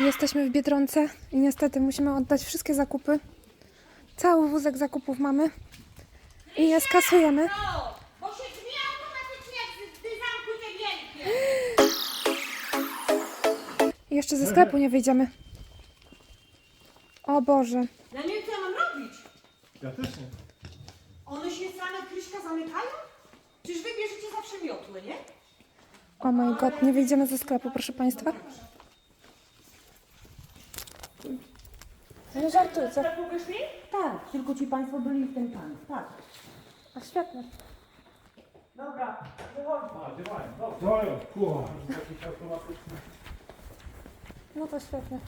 Jesteśmy w Biedronce i niestety musimy oddać wszystkie zakupy. Cały wózek zakupów mamy i je skasujemy. Bo się drzwi automatycznie jak z- z zamku te wielkie. I jeszcze ze sklepu nie wyjdziemy. O Boże. Ja nie wiem, co ja mam robić. Ja też nie. One się same Kryśka zamykają? Przecież wy bierzecie zawsze miotły, nie? O my god, nie wyjdziemy ze sklepu, proszę Państwa. Nie żartujcie. sklepu wyszli? Tak, tylko ci państwo byli w tym pan. Tak. A świetnie. Dobra, wychodź. A, działają. Dobrze. Działają. Kurwa. Jakiś automatyczny. No to świetnie.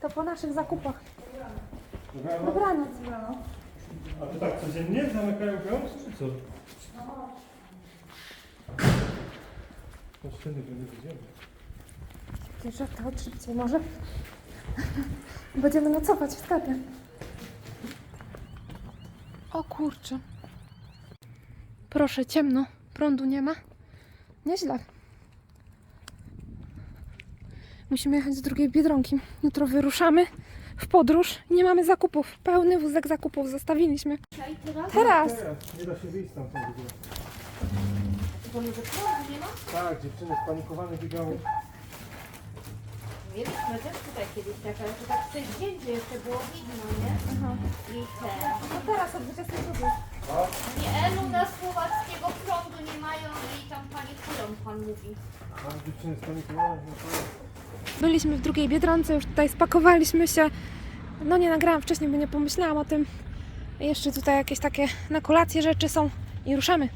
To po naszych zakupach. Dobranoc. Dobranoc. A to tak codziennie zamykają piąt, czy co? No wtedy będę widział. Bierze to od szybciej może. Będziemy nocować w sklepie. O kurczę. Proszę, ciemno. Prądu nie ma. Nieźle. Musimy jechać z drugiej Biedronki. Jutro wyruszamy w podróż. Nie mamy zakupów. Pełny wózek zakupów zostawiliśmy. Teraz. Teraz. Nie da się wyjść stamtąd w ogóle. Tak, dziewczyny spanikowane biegały. Mieliśmy też tutaj kiedyś tak, ale to tak w tej zdjęcie jeszcze było widno, nie? I ten. No teraz o 22. Nie, Elu na słowackiego prądu nie mają i tam panikują, pan mówi. A dziewczyny spanikowane. No to... Byliśmy w drugiej Biedronce, już tutaj spakowaliśmy się. No nie nagrałam wcześniej, bo nie pomyślałam o tym. Jeszcze tutaj jakieś takie na kolację rzeczy są i ruszamy.